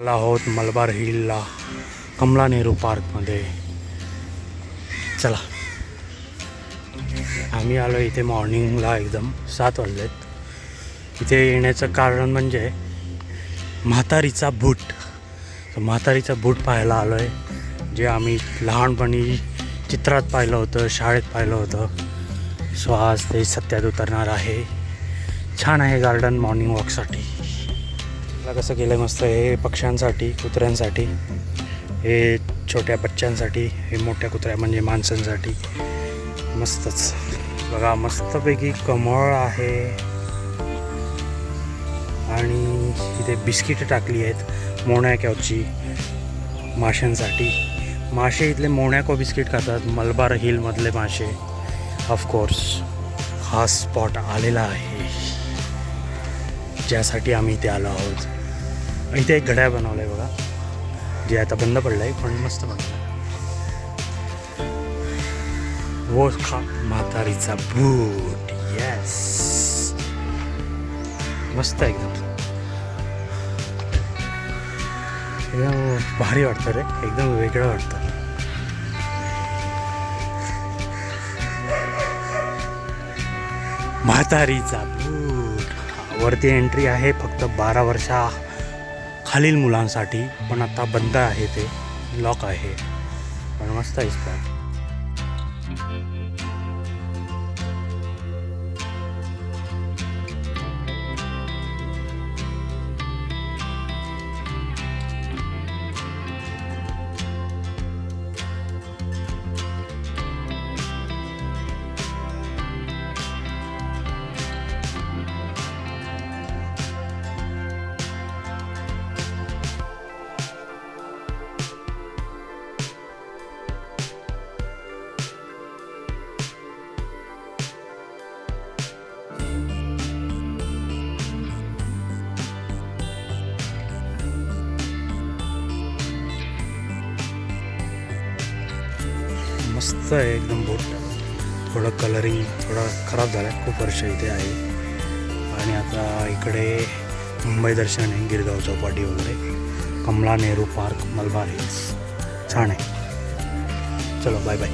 आला आहोत मलबार हिलला कमला नेहरू पार्कमध्ये. चला. आम्ही आलो इथे मॉर्निंगला एकदम सात वाजलेत. इथे येण्याचं कारण म्हणजे म्हातारीचा बूट. तर म्हातारीचा बूट पाहायला आलो आहे जे आम्ही लहानपणी चित्रात पाहिलं होतं शाळेत पाहिलं होतं. सो आज ते सत्यात उतरणार आहे. छान आहे गार्डन मॉर्निंग वॉकसाठी. कसं केलं मस्त हे पक्ष्यांसाठी कुत्र्यांसाठी हे छोट्या बच्च्यांसाठी हे मोठ्या कुत्र्या म्हणजे माणसांसाठी मस्तच. बघा मस्तपैकी कमळ आहे. आणि इथे बिस्किटं टाकली आहेत मोनॅकॉची माशांसाठी. मासे इथले मोनॅको बिस्किट खातात मलबार हिलमधले मासे. ऑफकोर्स हा स्पॉट आलेला आहे. ज्यासाठी आम्ही इथे आलो आहोत. इथे एक घड्याळ बनवलं आहे बघा. जे आता बंद पडलं आहे पण मस्त बनलं वो खा म्हातारीचा बूट येस मस्त आहे एकदम. एकदम भारी वाटतं रे. एकदम वेगळं वाटतं. म्हातारीचा बूट वरती एंट्री आहे फक्त बारा वर्षा खालील मुलांसाठी पण आता बंद आहे ते. लॉक आहे. पण मस्त आहे मस्त आहे एकदम बोट. थोडं कलरिंग थोडा खराब झाला आहे खूप वर्ष इथे आहे. आणि आता इकडे मुंबई दर्शन आहे गिरगाव चौपाटी वगैरे. Kamala Nehru park Malabar hills. छान आहे. चलो बाय बाय